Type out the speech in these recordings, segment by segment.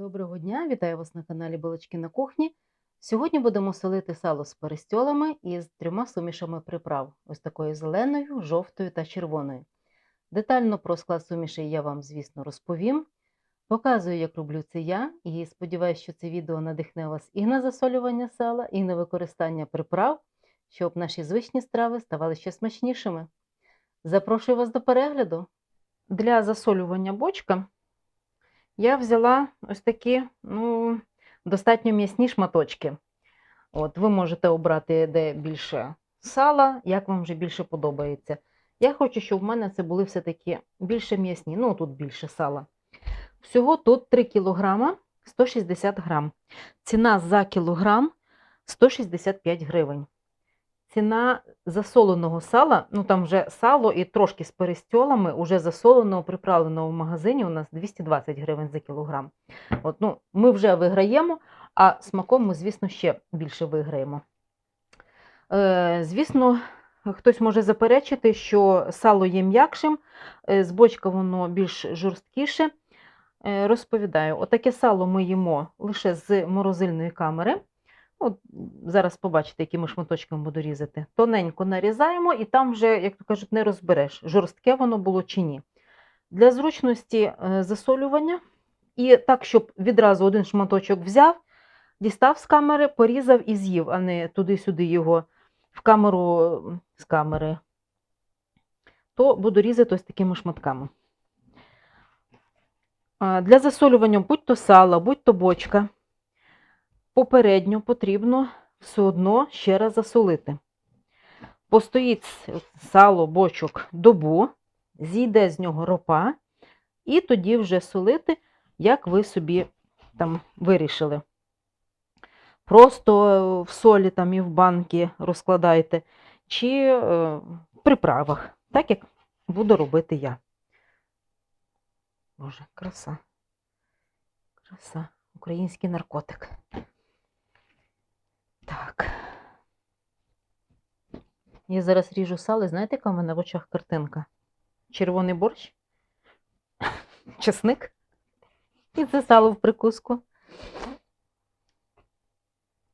Доброго дня, вітаю вас на каналі Балачки на кухні. Сьогодні будемо солити сало з перестьолами і з трьома сумішами приправ: ось такою зеленою, жовтою та червоною. Детально про склад сумішей я вам, звісно, розповім. Показую, як роблю це я, і сподіваюся, що це відео надихне вас і на засолювання сала, і на використання приправ, щоб наші звичні страви ставали ще смачнішими. Запрошую вас до перегляду. Для засолювання бочка я взяла ось такі ну, достатньо м'ясні шматочки. От, ви можете обрати, де більше сала, як вам вже більше подобається. Я хочу, щоб в мене це були все-таки більше м'ясні, ну тут більше сала. Всього тут 3 кг 160 грам. Ціна за кілограм 165 гривень. Ціна засоленого сала, ну там вже сало і трошки з перестьолами, уже засоленого, приправленого в магазині у нас 220 гривень за кілограм. От, ну, ми вже виграємо, а смаком ми, звісно, ще більше виграємо. Е, звісно, хтось може заперечити, що сало є м'якшим, е, з бочка воно більш жорсткіше. Е, розповідаю, отаке сало ми їмо лише з морозильної камери. От, зараз побачите, якими шматочками буду різати. Тоненько нарізаємо, і там вже, як то кажуть, не розбереш, жорстке воно було чи ні. Для зручності е, засолювання, і так, щоб відразу один шматочок взяв, дістав з камери, порізав і з'їв, а не туди-сюди його в камеру з камери, то буду різати ось такими шматками. Для засолювання будь-то сало, будь-то бочка попередньо потрібно все одно ще раз засолити. Постоїть сало, бочок добу, зійде з нього ропа, і тоді вже солити, як ви собі там вирішили. Просто в солі там і в банки розкладайте, чи е, в приправах, так як буду робити я. Боже, краса. Краса. Український наркотик. Так. Я зараз ріжу сало, знаєте, яка в мене в очах картинка? Червоний борщ, чесник і це сало в прикуску.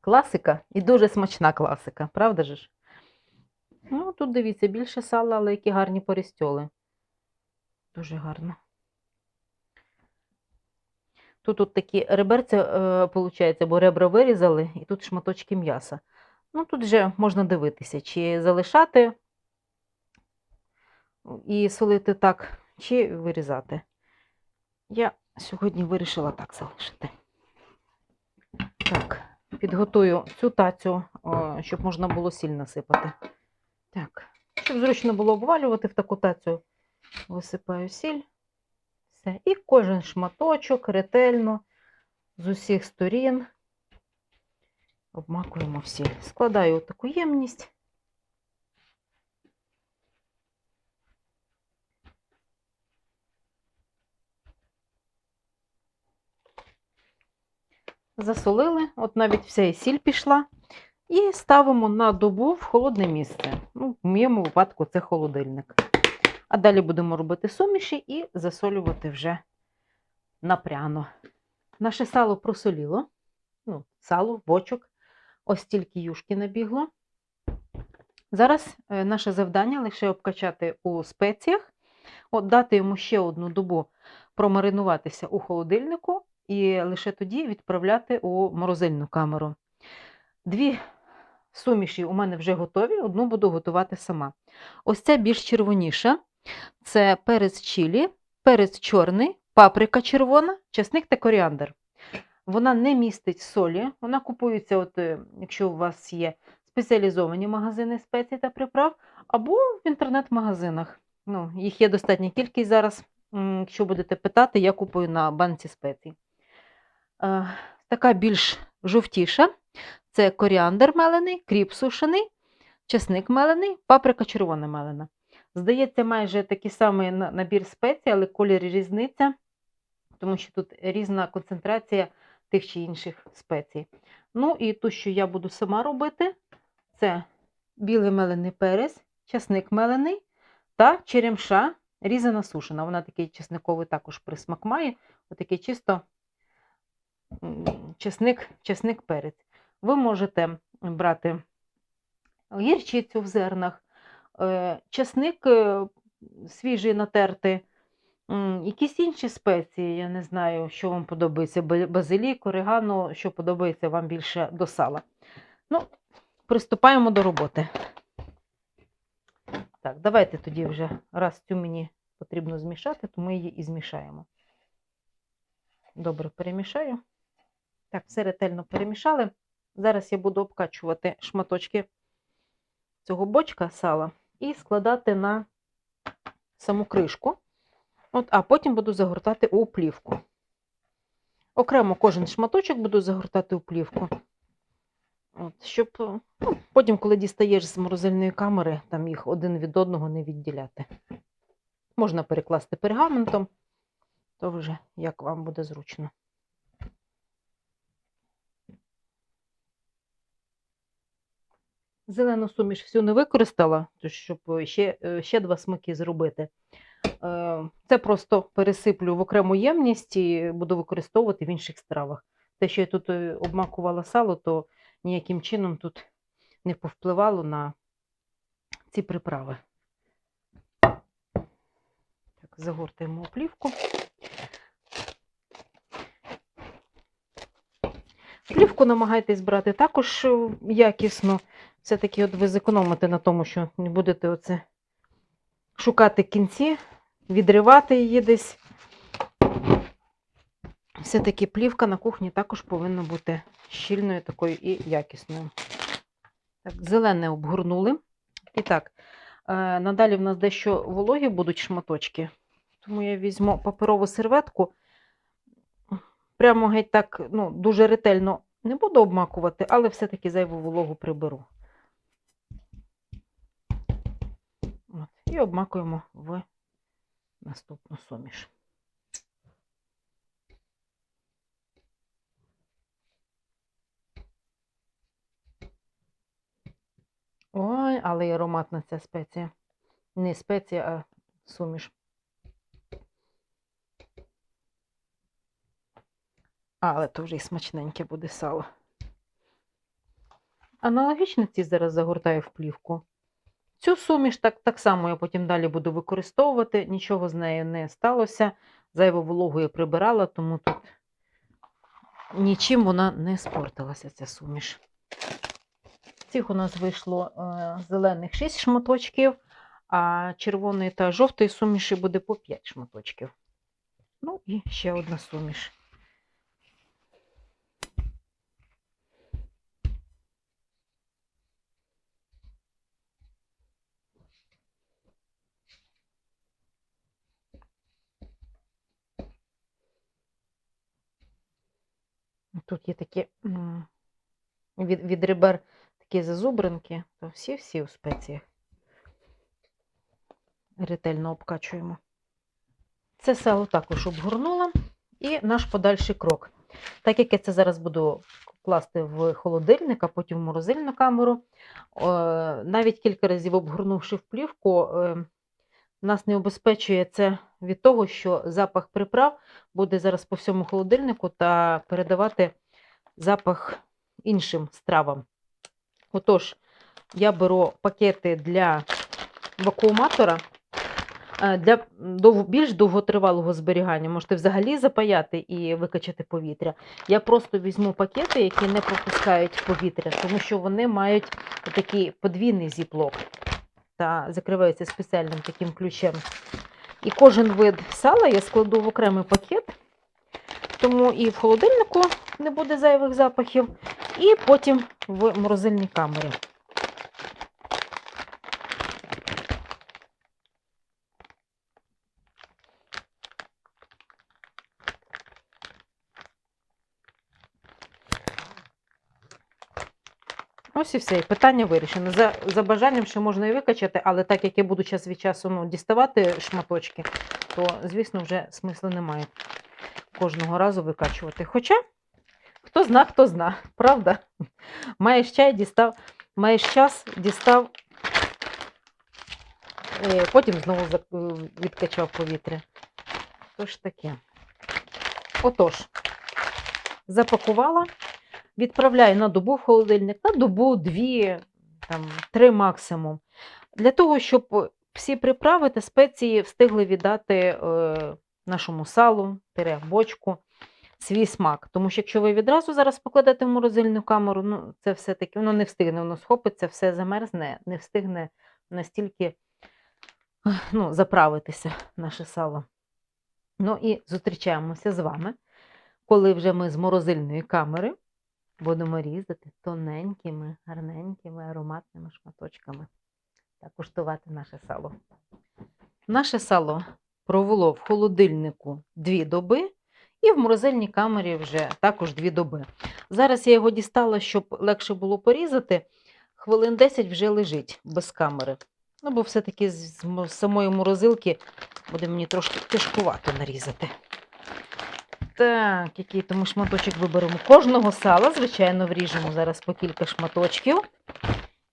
Класика і дуже смачна класика, правда ж? Ну, тут дивіться, більше сала, але які гарні порістьоли. Дуже гарно. Тут от такі реберця, виходить, бо ребра вирізали, і тут шматочки м'яса. Ну, тут вже можна дивитися, чи залишати і солити так, чи вирізати. Я сьогодні вирішила так залишити. Так, підготую цю тацю, щоб можна було сіль насипати. Так, щоб зручно було обвалювати в таку тацю, висипаю сіль. Все. І кожен шматочок ретельно з усіх сторін обмакуємо всі. Складаю таку ємність. Засолили, от навіть вся і сіль пішла, і ставимо на добу в холодне місце. Ну, В моєму випадку це холодильник. А далі будемо робити суміші і засолювати вже напряно. Наше сало просоліло, ну, сало, бочок, ось тільки юшки набігло. Зараз е, наше завдання лише обкачати у спеціях, от дати йому ще одну добу промаринуватися у холодильнику і лише тоді відправляти у морозильну камеру. Дві суміші у мене вже готові, одну буду готувати сама. Ось ця більш червоніша. Це перець чилі, перець чорний, паприка червона, часник та коріандр. Вона не містить солі, вона купується, от, е, якщо у вас є спеціалізовані магазини спецій та приправ, або в інтернет-магазинах. Ну, Їх є достатня кількість зараз. Якщо будете питати, я купую на банці спецій. Е, така більш жовтіша це коріандр мелений, кріп сушений, часник мелений, паприка червона мелена. Здається, майже такий самий набір спецій, але колір різниця, тому що тут різна концентрація тих чи інших спецій. Ну, і ту, що я буду сама робити, це білий мелений перець, часник мелений та черемша різана сушена. Вона такий чесниковий також присмак має, отакий чисто чесник, чесник перець. Ви можете брати гірчицю в зернах, е, чесник е, свіжий натерти, якісь інші спеції, я не знаю, що вам подобається, ба- базилік, орегано, що подобається вам більше до сала. Ну, приступаємо до роботи. Так, давайте тоді вже, раз цю мені потрібно змішати, то ми її і змішаємо. Добре перемішаю. Так, все ретельно перемішали. Зараз я буду обкачувати шматочки цього бочка сала і складати на саму кришку. От, а потім буду загортати у плівку. Окремо кожен шматочок буду загортати у плівку. От, щоб ну, потім, коли дістаєш з морозильної камери, там їх один від одного не відділяти. Можна перекласти пергаментом, то вже як вам буде зручно. Зелену суміш всю не використала, щоб ще, е, ще два смаки зробити. Е, Це просто пересиплю в окрему ємність і буду використовувати в інших стравах. Те, що я тут е, обмакувала сало, то ніяким чином тут не повпливало на ці приправи. Так, загортаємо у плівку. Намагайтесь брати також е, якісно. Все-таки от ви зекономите на тому, що не будете оце шукати кінці, відривати її десь. Все-таки плівка на кухні також повинна бути щільною такою і якісною. Так, зелене обгорнули. І так, е, надалі в нас дещо вологі будуть шматочки. Тому я візьму паперову серветку. Прямо геть так ну, дуже ретельно не буду обмакувати, але все-таки зайву вологу приберу. І обмакуємо в наступну суміш. Ой, але й ароматна ця спеція. Не спеція, а суміш. Але то вже і смачненьке буде сало. Аналогічно ці зараз загортаю в плівку. Цю суміш так, так само я потім далі буду використовувати. Нічого з нею не сталося. Зайву вологу я прибирала, тому тут нічим вона не спортилася, ця суміш. Цих у нас вийшло е, зелених 6 шматочків, а червоної та жовтої суміші буде по 5 шматочків. Ну і ще одна суміш. Тут є такі від, від ребер такі зазубринки, то всі-всі у спеціях. Ретельно обкачуємо. Це сало також обгорнула. І наш подальший крок. Так як я це зараз буду класти в холодильник, а потім в морозильну камеру, навіть кілька разів обгорнувши в плівку, е, нас не обезпечує це від того, що запах приправ буде зараз по всьому холодильнику та передавати запах іншим стравам. Отож, я беру пакети для вакууматора е, для більш довготривалого зберігання. Можете взагалі запаяти і викачати повітря. Я просто візьму пакети, які не пропускають повітря, тому що вони мають такий подвійний зіплок та закриваються спеціальним таким ключем. І кожен вид сала я складу в окремий пакет, тому і в холодильнику не буде зайвих запахів, і потім в морозильній камері. Ось і все. і Питання вирішено. За, за бажанням ще можна і викачати, але так як я буду час від часу ну, діставати шматочки, то, звісно, вже смислу немає кожного разу викачувати. Хоча, хто зна, хто зна, правда? Маєш чай, дістав, маєш час, дістав, е, потім знову е, відкачав повітря. Тож таке. Отож, запакувала, відправляю на добу в холодильник, на добу, дві, там, три максимум. Для того, щоб всі приправи та спеції встигли віддати е, нашому салу, бочку, свій смак. Тому що якщо ви відразу зараз покладете в морозильну камеру, ну, це все-таки воно не встигне, воно схопиться, все замерзне, не встигне настільки ну, заправитися наше сало. Ну і зустрічаємося з вами, коли вже ми з морозильної камери будемо різати тоненькими, гарненькими, ароматними шматочками та куштувати наше сало. Наше сало провело в холодильнику дві доби і в морозильній камері вже також дві доби. Зараз я його дістала, щоб легше було порізати. Хвилин 10 вже лежить без камери. Ну, бо все-таки з самої морозилки буде мені трошки тяжкувато нарізати. Так, який тому шматочок виберемо. Кожного сала, звичайно, вріжемо зараз по кілька шматочків.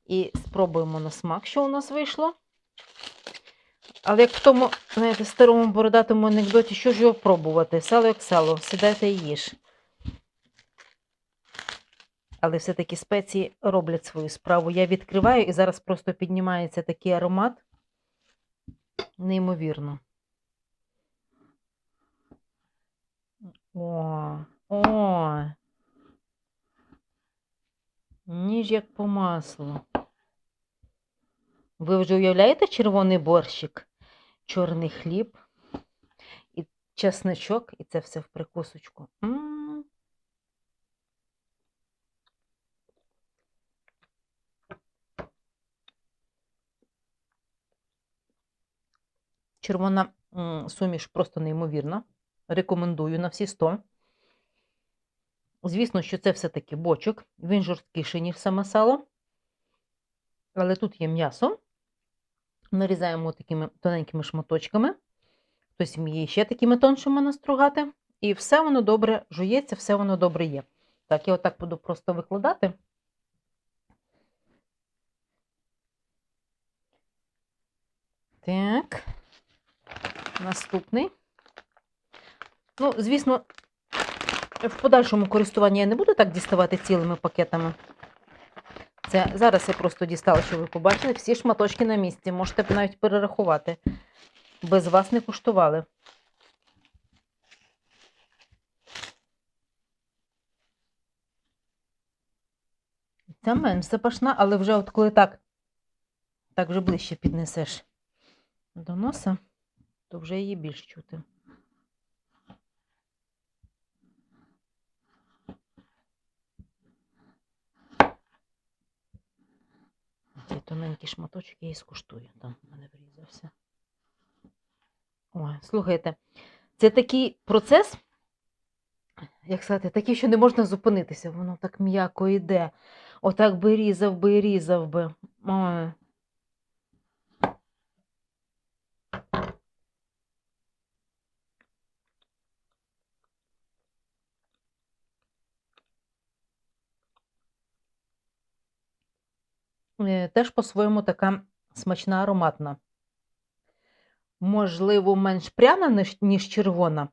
І спробуємо на смак, що у нас вийшло. Але як в тому, знаєте, старому бородатому анекдоті, що ж його пробувати? Сало як сало, сідайте і їж. Але все-таки спеції роблять свою справу. Я відкриваю і зараз просто піднімається такий аромат. Неймовірно. О, о. Ніж як по маслу. Ви вже уявляєте червоний борщик, чорний хліб і чесничок, і це все в прикусочку. М. Червона м, суміш просто неймовірна. Рекомендую на всі 100. Звісно, що це все-таки бочок. Він жорсткіший, ніж саме сало. Але тут є м'ясо. Нарізаємо такими тоненькими шматочками. Хтось вміє ще такими тоншими настругати. І все воно добре жується, все воно добре є. Так, я отак буду просто викладати. Так. Наступний. Ну, звісно, в подальшому користуванні я не буду так діставати цілими пакетами. Це зараз я просто дістала, щоб ви побачили. Всі шматочки на місці. Можете навіть перерахувати. Без вас не куштували. Ця менш запашна, але вже от коли так, так вже ближче піднесеш до носа, то вже її більш чути. Тоненький шматочок я і скуштую. Там в мене врізався. Ой, слухайте, це такий процес, як сказати, такий, що не можна зупинитися. Воно так м'яко йде. Отак би різав би різав би. Ой. Е, Теж по-своєму така смачна ароматна. Можливо, менш пряна, ніж, червона,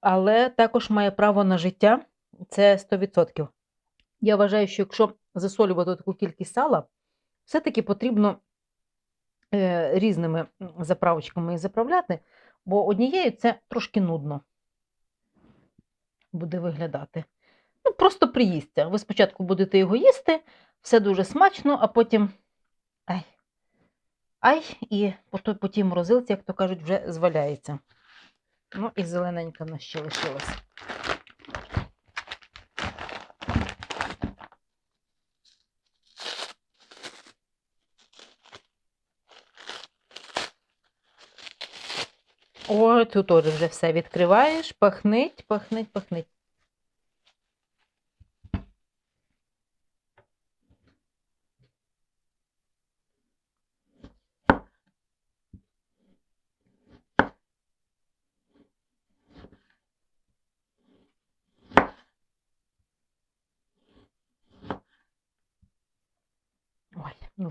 але також має право на життя. Це 100%. Я вважаю, що якщо засолювати таку кількість сала, все-таки потрібно е, різними заправочками заправляти, бо однією це трошки нудно буде виглядати. Ну, просто приїсться. Ви спочатку будете його їсти, все дуже смачно, а потім ай, ай, і по, тій морозилці, як то кажуть, вже зваляється. Ну і зелененька в нас ще лишилась. Ой, тут теж вже все відкриваєш, пахнить, пахнить, пахнить.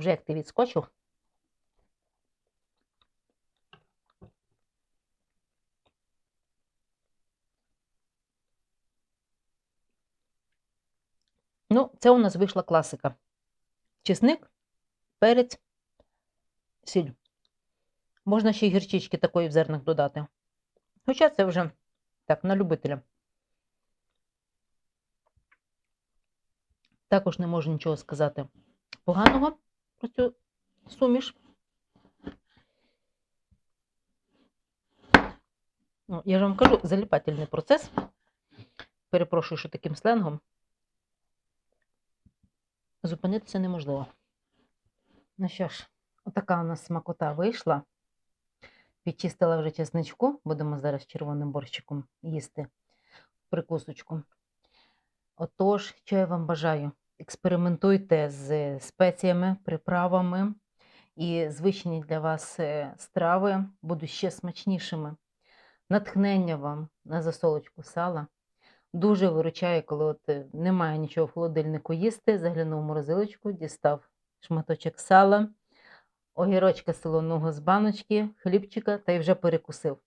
Вже як ти відскочив. Ну, це у нас вийшла класика. Чесник, перець, сіль. Можна ще й гірчички такої в зернах додати. Хоча це вже так, на любителя. Також не можу нічого сказати поганого про цю суміш. Ну, я ж вам кажу, заліпательний процес. Перепрошую, що таким сленгом. Зупинитися неможливо. Ну що ж, отака у нас смакота вийшла. Підчистила вже чесничку, будемо зараз червоним борщиком їсти прикусочку. Отож, що я вам бажаю? Експериментуйте з спеціями, приправами, і звичні для вас е, страви будуть ще смачнішими. Натхнення вам на засолочку сала. Дуже виручає, коли от е, немає нічого в холодильнику їсти. Заглянув в морозилочку, дістав шматочок сала, огірочка солоного з баночки, хлібчика та й вже перекусив.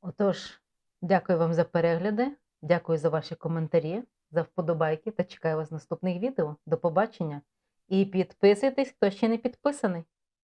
Отож, дякую вам за перегляди, дякую за ваші коментарі, за вподобайки та чекаю вас в наступних відео. До побачення! І підписуйтесь, хто ще не підписаний.